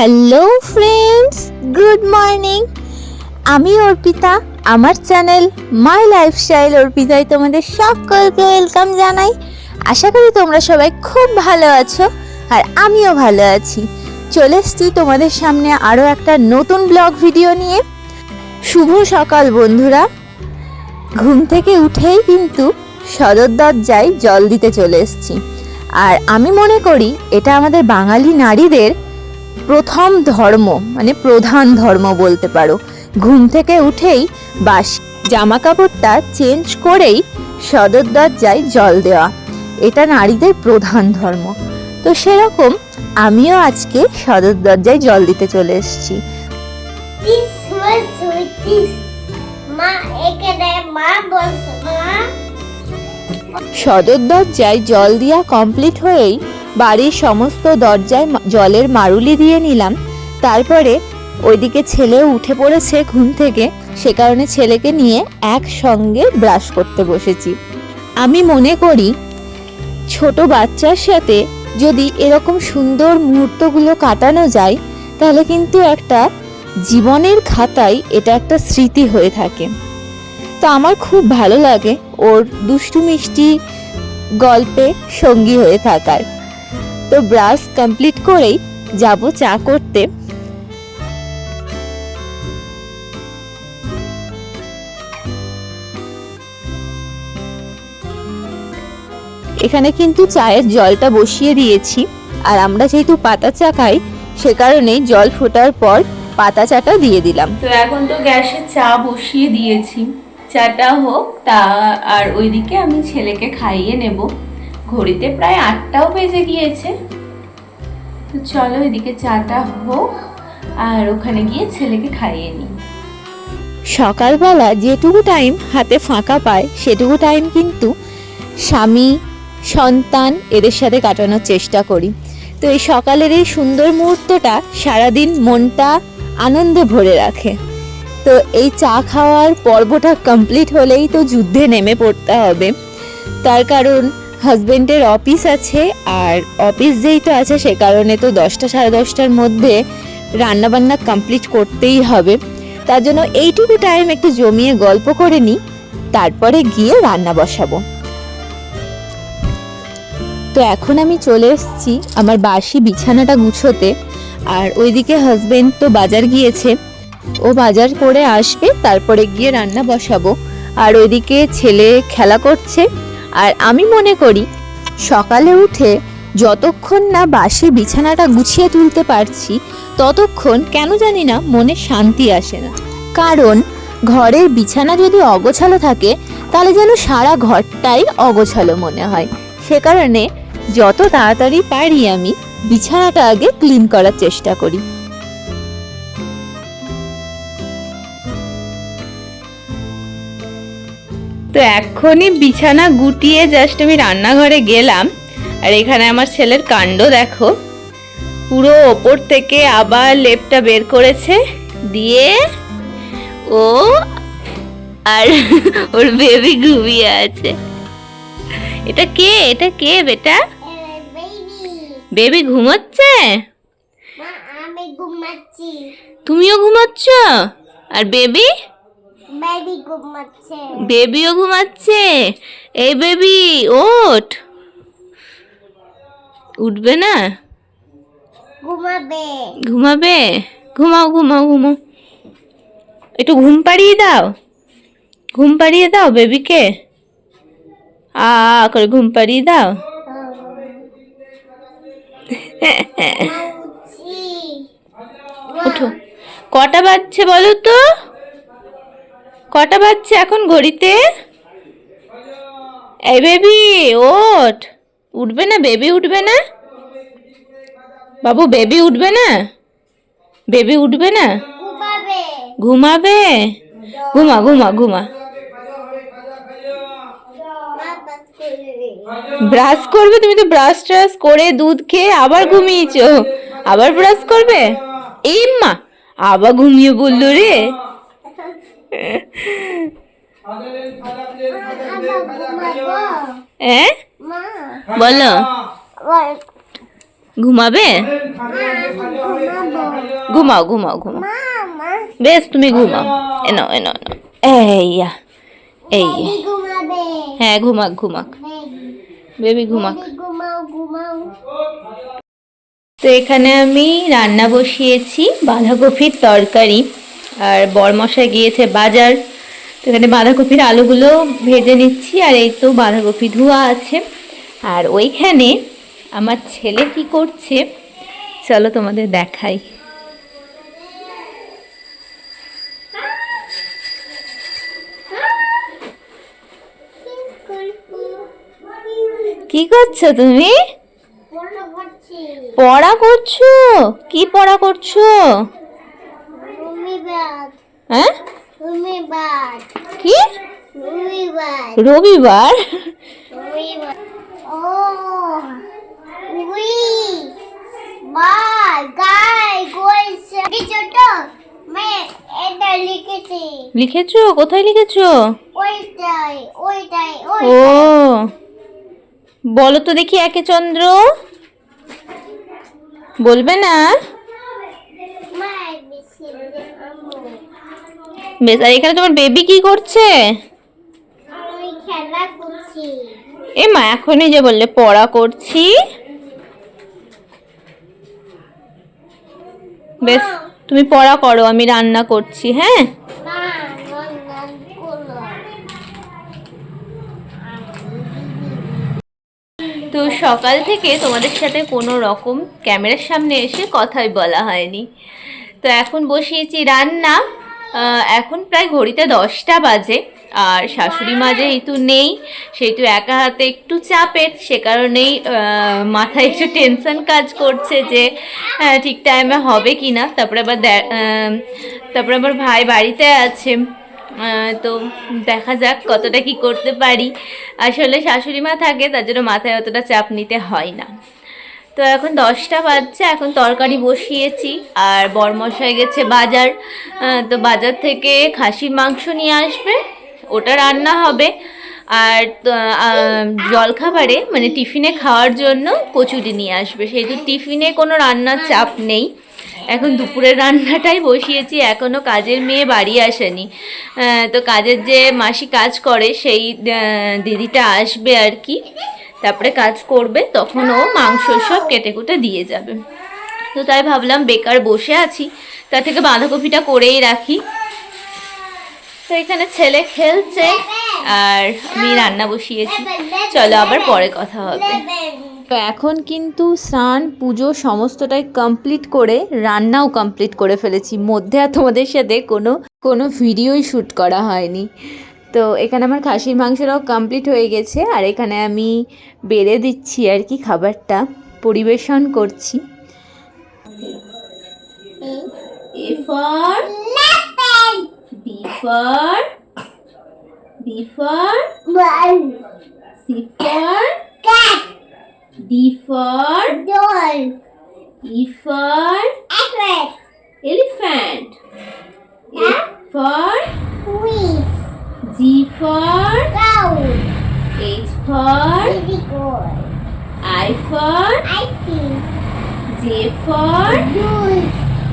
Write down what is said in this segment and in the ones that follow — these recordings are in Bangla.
হ্যালো ফ্রেন্ডস গুড মর্নিং আমি অর্পিতা, আমার চ্যানেল মাই লাইফস্টাইল অর্পিতায় তোমাদের সকলকে ওয়েলকাম জানাই। আশা করি তোমরা সবাই খুব ভালো আছো আর আমিও ভালো আছি। চলে এসছি তোমাদের সামনে আরও একটা নতুন ব্লগ ভিডিও নিয়ে। শুভ সকাল, বন্ধুরা। ঘুম থেকে উঠেই কিন্তু সদর দরজায় জল দিতে চলে এসছি। আর আমি মনে করি এটা আমাদের বাঙালি নারীদের প্রথম ধর্ম মানে প্রধান ধর্ম বলতে পারো। ঘুম থেকে উঠেই বাস জামা কাপড়টা চেঞ্জ করেই সদর দরজায় জল দেওয়া। এটা নারীদের প্রধান ধর্ম। তো সেরকম আমিও আজকে সদর দরজায় জল দিতে চলে এসেছি। সদর দরজায় জল দেওয়া কমপ্লিট হয়েই বাড়ির সমস্ত দরজায় জলের মারুলি দিয়ে নিলাম। তারপরে ওইদিকে ছেলেও উঠে পড়েছে ঘুম থেকে, সে কারণে ছেলেকে নিয়ে একসঙ্গে ব্রাশ করতে বসেছি। আমি মনে করি, ছোট বাচ্চার সাথে যদি এরকম সুন্দর মুহূর্তগুলো কাটানো যায়, তাহলে কিন্তু একটা জীবনের খাতায় এটা একটা স্মৃতি হয়ে থাকে। তো আমার খুব ভালো লাগে ওর দুষ্টু মিষ্টি গল্পে সঙ্গী হয়ে থাকার। তো ব্রাশ কমপ্লিট করেই যাব চা করতে। এখানে কিন্তু চায়ের জলটা বসিয়ে দিয়েছি। আর আমরা যেহেতু পাতা চা খাই, সে কারণেই জল ফোটার পর পাতা চাটা দিয়ে দিলাম। তো এখন তো গ্যাসে চা বসিয়ে দিয়েছি। চাটা হোক তা, আর ওইদিকে আমি ছেলেকে খাইয়ে নেব। ঘড়িতে প্রায় আটটাও বেজে গিয়েছে। তো চলো এদিকে চাটা হোক, আর ওখানে গিয়ে ছেলেকে খাইয়ে নিই সকালবেলা যেটুকু টাইম হাতে ফাঁকা পায়, সেটুকু টাইম কিন্তু স্বামী, সন্তান এদের সাথে কাটানোর চেষ্টা করি। তো এই সকালের এই সুন্দর মুহূর্তটা সারাদিন মনটা আনন্দে ভরে রাখে। তো এই চা খাওয়ার পর্বটা কমপ্লিট হলেই তো যুদ্ধে নেমে পড়তে হবে। তার কারণ হাজবেন্ডের অফিস আছে, আর অফিস যেই তো আছে সে কারণে তো দশটা সাড়ে দশটার মধ্যে রান্নাবান্না কমপ্লিট করতেই হবে। তার জন্য এইটুকু টাইম একটু জমিয়ে গল্প করে নিই, তারপরে গিয়ে রান্না বসাবো। তো এখন আমি চলে এসেছি আমার বাসি বিছানাটা গুছোতে, আর ওইদিকে হাজবেন্ড তো বাজার গিয়েছে। ও বাজার করে আসবে, তারপরে গিয়ে রান্না বসাবো। আর ওইদিকে ছেলে খেলা করছে আর আমি মনে করি, সকালে উঠে যতক্ষণ না বাসে বিছানাটা গুছিয়ে তুলতে পারছি, ততক্ষণ কেন জানি না মনে শান্তি আসে না। কারণ, ঘরের বিছানা যদি অগোছালো থাকে, তাহলে যেন সারা ঘরটাই অগোছালো মনে হয়। সে কারণে যত তাড়াতাড়ি পারি আমি বিছানাটা আগে ক্লিন করার চেষ্টা করি। তো এখনই বিছানা গুটিয়ে জাস্ট আমি রান্নাঘরে গেলাম। আর এখানে আমার ছেলের কাণ্ড দেখো। পুরো ওপর থেকে আবার লেপটা বের করেছে। দিয়ে ও আর ওর বেবি ঘুমিয়ে আছে। এটা কে? এটা কে বেটা? বেবি ঘুমাচ্ছি? তুমিও ঘুমাচ্ছ? আর বেবি বেবি ঘুমাচ্ছে। বেবিও ঘুমাচ্ছে? এই বেবি ওঠ। উঠবে না? ঘুমাবে। ঘুমাবে? ঘুমাও ঘুমাও ঘুমাও। একটু ঘুম পাড়িয়ে দাও। ঘুম পাড়িয়ে দাও বেবিকে। আ করে ঘুম পাড়িয়ে দাও। ওঠো। কটা বাজছে বলো তো? কটা বাজছে এখন ঘড়িতে? এই বেবি ওঠ। উঠবে না? বেবি উঠবে না? বাবু বেবি উঠবে না? বেবি উঠবে না? ঘুমাবে। ঘুমা ঘুমা ঘুমা। ব্রাশ করবে? তুমি তো ব্রাশ ট্রাশ করে দুধ খেয়ে আবার ঘুমিয়েছো। আবার ব্রাশ করবে? এই মা আবার ঘুমিয়ে বলল রে। হ্যাঁ বলো। ঘুমাবে? ঘুমাও ঘুমাও ঘুমাও। বেশ তুমি ঘুমাও। এনো এনো এনো এইয়া এই হ্যাঁ ঘুমাক ঘুমাক। বেবি। ঘুমাক। তো এখানে আমি রান্না বসিয়েছি বাঁধাকপির তরকারি। আর বরমশাই গিয়েছে বাজার। তো এখানে বাঁধাকপির আলুগুলো ভেজে নিচ্ছি আর এই তো বাঁধাকপি ধোয়া আছে। আর ওইখানে আমার ছেলে কি করছে চলো তোমাদের দেখাই। কি করছ তুমি? পড়া করছ? কি পড়া করছ? হ্যাঁ? কি? রবিবার। লিখেছি। লিখেছো? কোথায় লিখেছো? ওইটাই ওইটাই ও বলো তো দেখি একে চন্দ্র। বলবে না? বেশি আর এখানে তোমার বেবি কি করছে? এ মা এখনই যে বললে পড়া করছি। বেশ তুমি পড়া করো আমি রান্না করছি হ্যাঁ? তো সকাল থেকে তোমাদের সাথে কোনো রকম ক্যামেরার সামনে এসে কথাই বলা হয়নি। তো এখন বসিয়েছি রান্না। এখন প্রায় ঘড়িতে দশটা বাজে আর শাশুড়ি মা যেহেতু নেই সেহেতু একা হাতে একটু চাপের সে কারণেই মাথায় একটু টেনশন কাজ করছে যে আহ, ঠিক টাইমে হবে কি না তারপরে আবার তারপরে আবার ভাই বাড়িতে আছে। তো দেখা যাক কতটা কি করতে পারি। আসলে শাশুড়ি মা থাকে তার জন্য মাথায় অতটা চাপ নিতে হয় না। তো এখন দশটা বাজছে, এখন তরকারি বসিয়েছি আর বরমশাই গেছে বাজার। তো বাজার থেকে খাসির মাংস নিয়ে আসবে, ওটা রান্না হবে। আর জলখাবারে মানে টিফিনে খাওয়ার জন্য কচুরি নিয়ে আসবে। সেহেতু টিফিনে কোনো রান্নার চাপ নেই। এখন দুপুরের রান্নাটাই বসিয়েছি এখনও কাজের মেয়ে বাড়ি আসেনি। তো কাজের যে মাসি কাজ করে, সেই দিদিটা আসবে আর কি। তারপরে কাজ করবে, তখন ও মাংস সব কেটে কুটে দিয়ে যাবে। তো তাই ভাবলাম বেকার বসে আছি, তার থেকে বাঁধাকপিটা করেই রাখি। তো এখানে ছেলে খেলছে আর আমি রান্না বসিয়েছি। চলো আবার পরে কথা হবে। তো এখন কিন্তু স্নান, পুজো সমস্তটাই কমপ্লিট করে, রান্নাও কমপ্লিট করে ফেলেছি। মধ্যে আর তোমাদের সাথে কোনো কোনো ভিডিওই শ্যুট করা হয়নি। তো এখানে আমার খাসির মাংসটাও কমপ্লিট হয়ে গেছে আর এখানে আমি বেড়ে দিচ্ছি আর কি খাবারটা পরিবেশন করছি। A for B for B for C for cat D for doll E for elephant elephant. Huh? F for quiz G for cow H for baby I for I see J for goose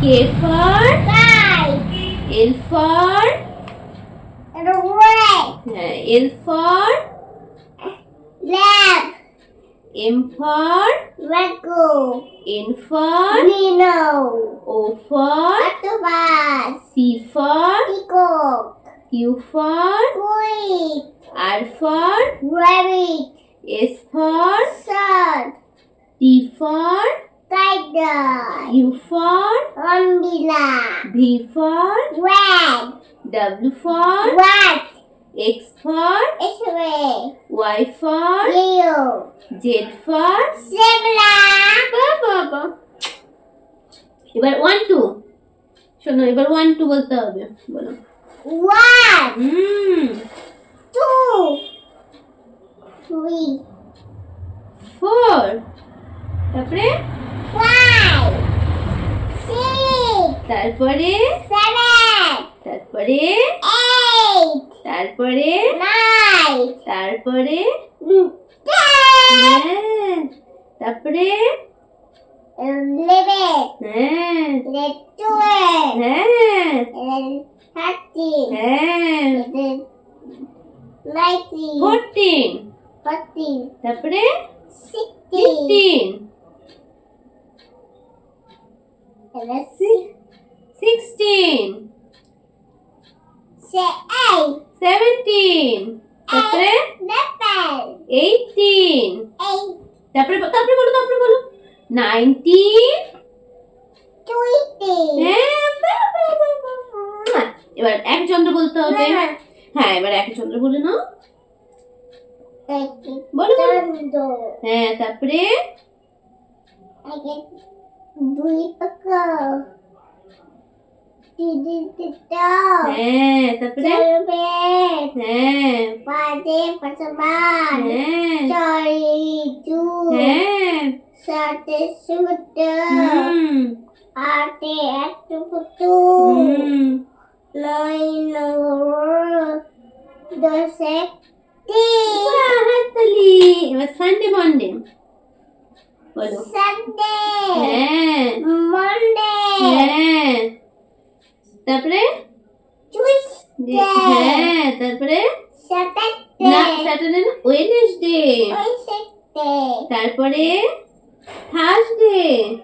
K for guy L for and a rat uh, L for lamb M for Racco N for Nino. O for Octopus. C for Peacock Q for Queen R for Rabbit S for Sun T for Tiger U for Umbrella V for Red W for Rat X for X-ray Y for Leo Z for Zebra বাবা এবার ওয়ান টু শোনো এবার ওয়ান টু বলতে হবে বলো One hmm two three four তারপরে five six তারপরে seven তারপরে eight তারপরে nine তারপরে ten হ্যাঁ, তারপরে eleven, হ্যাঁ twelve, হ্যাঁ হ্যাঁ ফোরটিন তারপরে ফিফটিন সিক্সটিন সেভেন্টিন তারপরে এইটিন তারপরে তারপরে বলো তারপরে বলো নাইনটিন এবার এক চন্দ্র বলতে হবে। না, না। হ্যাঁ এবার এক চন্দ্র বলে নাও। বলো বলো। হ্যাঁ তারপরে? দুই পাকা, হ্যাঁ তারপরে? হ্যাঁ। পাঁচে পাঁচবার, হ্যাঁ। ছয় দু, হ্যাঁ। সাতে সত্তর, হুম। আটে একশো সত্তর, হাততালি এবার সানডে মন্ডে বলো সানডে, হ্যাঁ মন্ডে, হ্যাঁ তারপরে হ্যাঁ তারপরে না স্যাটারডে না ওয়েডনেসডে তারপরে থার্সডে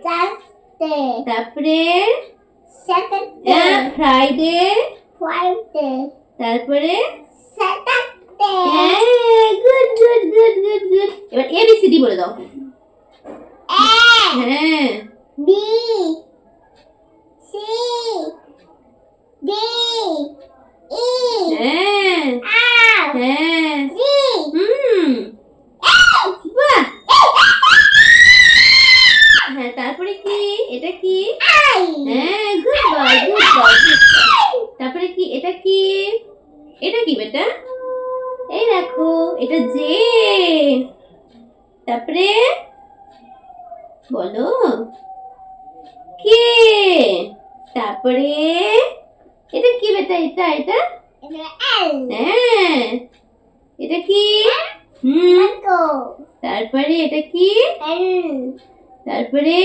থার্সডে, তারপরে স্যাটারডে, ফ্রাইডে ফ্রাইডে, তারপরে? স্যাটারডে, হ্যাঁ good good good good good এবার ডি বলে দাও। এ, হ্যাঁ। বি, সি, বলো। কে? তারপরে? এটা কি বেটা এটা এটা? হ্যাঁ। এটা কি? হুম। তারপরে এটা কি? তারপরে?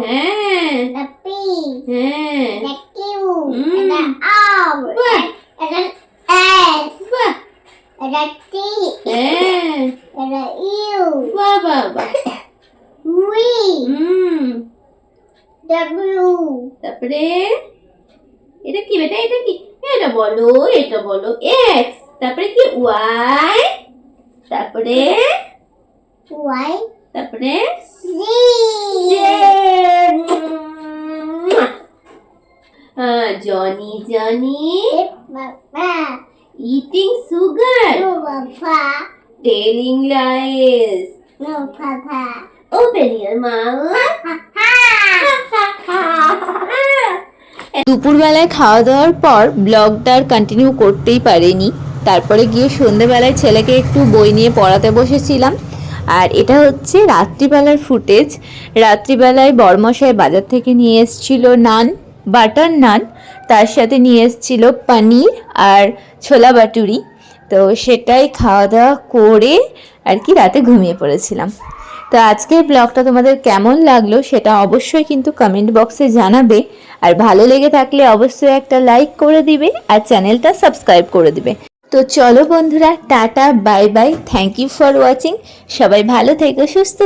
হ্যাঁ। হ্যাঁ। এটা কিউ, হুম। এটা আর, বাহ এটা এস, বাহ এটা টি, হ্যাঁ এটা ইউ, বাহ বাহ বাহ উই, হুম ডব্লিউ, তারপরে এটা কি বেটা? এটা কি? এটা বলো এটা বলো। এক্স তারপরে কি? ওয়াই তারপরে? ওয়াই, তারপরে? G, Johnny Johnny. বাবা, ইটিং সুগার নো বাবা, টেলিং লাইস নো বাবা, ওপেন ইয়ার মাউথ দুপুরবেলায় খাওয়া দাওয়ার পর ব্লগটা আর কন্টিনিউ করতেই পারিনি। তারপরে গিয়ে সন্ধেবেলায় ছেলেকে একটু বই নিয়ে পড়াতে বসেছিলাম। আর এটা হচ্ছে রাত্রিবেলার ফুটেজ। রাত্রিবেলায় বরমশাই বাজার থেকে নিয়ে এসেছিল নান, বাটার নান, তার সাথে নিয়ে এসেছিল পানির আর ছোলা বাটুরি। তো সেটাই খাওয়া দাওয়া করে আর কি রাতে ঘুমিয়ে পড়েছিলাম। তো আজকের ব্লগটা তোমাদের কেমন লাগল সেটা অবশ্যই কিন্তু কমেন্ট বক্সে জানাবে। আর ভালো লেগে থাকলে অবশ্যই একটা লাইক করে দিবে আর চ্যানেলটা সাবস্ক্রাইব করে দিবে। তো চলো বন্ধুরা, tata bye bye thank you for watching সবাই ভালো থেকো, সুস্থ।